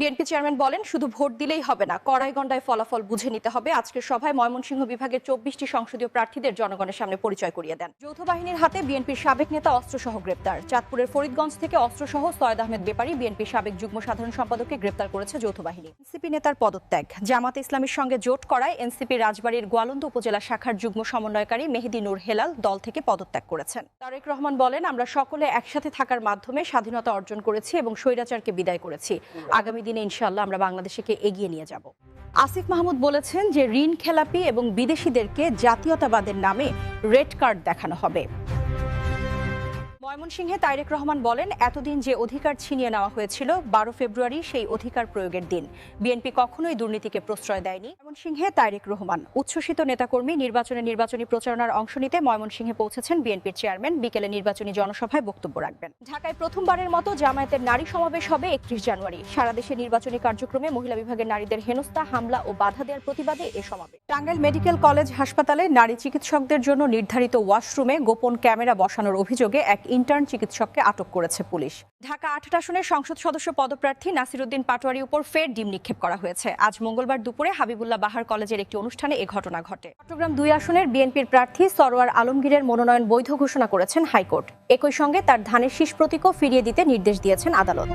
BNP chairman বলেন, শুধু vote দিলেই হবে না কড়াইগন্ডায় ফলাফল বুঝে নিতে হবে। আজকের সভায় ময়মনসিংহ বিভাগের চব্বিশটি সংসদীয় প্রার্থীদের জনগণের সামনে পরিচয় করিয়ে দেন। যৌথ বাহিনীর হাতে বিএনপির সাবেক নেতা অস্ত্রসহ গ্রেপ্তার। চাঁদপুরের ফরিদগঞ্জ থেকে অস্ত্রসহ সৈয়দ আহমেদ বেপারী বিএনপির সাবেক যুগ্ম সাধারণ সম্পাদককে গ্রেপ্তার করেছে যৌথ বাহিনী। এনসিপি নেতার পদত্যাগ। জামাত ইসলামের সঙ্গে জোট করায় এনসিপি রাজবাড়ীর গোয়ালন্দ উপজেলা শাখার যুগ্ম সমন্বয়কারী মেহেদি নূর হেলাল দল থেকে পদত্যাগ করেছেন। তারেক রহমান বলেন, আমরা সকলে একসাথে থাকার মাধ্যমে স্বাধীনতা অর্জন করেছি এবং স্বৈরাচারকে বিদায় করেছি। আগামী দিনে ইনশাল্লাহ আমরা বাংলাদেশকে এগিয়ে নিয়ে যাব। আসিফ মাহমুদ বলেছেন যে ঋণ খেলাপি এবং বিদেশিদেরকে জাতীয়তাবাদের নামে রেড কার্ড দেখানো হবে। ময়মনসিংহে তারেক রহমান বলেন, এতদিন যে অধিকার ছিনিয়ে নেওয়া হয়েছিল, বারো ফেব্রুয়ারি সেই অধিকার প্রয়োগের দিন। বিএনপি কখনোই দুর্নীতিকে প্রশ্রয় দেয়নি। ময়মনসিংহে তারেক রহমান, উচ্ছ্বসিত নেতাকর্মী, নির্বাচনে নির্বাচনী প্রচারণার অংশ নিতে ময়মনসিংহে পৌঁছেছেন বিএনপির চেয়ারম্যান। বিকেলে নির্বাচনী জনসভায় বক্তব্য রাখবেন। ঢাকায় প্রথমবারের মতো জামায়াতের নারী সমাবেশ হবে একত্রিশ জানুয়ারি। সারা দেশে নির্বাচনী কার্যক্রমে মহিলা বিভাগের নারীদের হেনস্থা, হামলা ও বাধা দেওয়ার প্রতিবাদে এ সমাবেশ। টাঙ্গাইল মেডিকেল কলেজ হাসপাতালে নারী চিকিৎসকদের জন্য নির্ধারিত ওয়াশরুমে গোপন ক্যামেরা বসানোর অভিযোগে এক ইন্টার্ন চিকিৎসককে আটক করেছে পুলিশ। ঢাকা আঠাট আসনের সংসদ সদস্য পদপ্রার্থী নাসিরুদ্দিন পাটোয়ারি উপর ফের ডিম নিক্ষেপ করা হয়েছে। আজ মঙ্গলবার দুপুরে হাবিবুল্লাহ বাহার কলেজের একটি অনুষ্ঠানে এ ঘটনা ঘটে। চট্টগ্রাম দুই আসনের বিএনপির প্রার্থী সরোয়ার আলমগীরের মনোনয়ন বৈধ ঘোষণা করেছেন হাইকোর্ট। একই সঙ্গে তার ধানের শীষ প্রতীকও ফিরিয়ে দিতে নির্দেশ দিয়েছেন আদালত।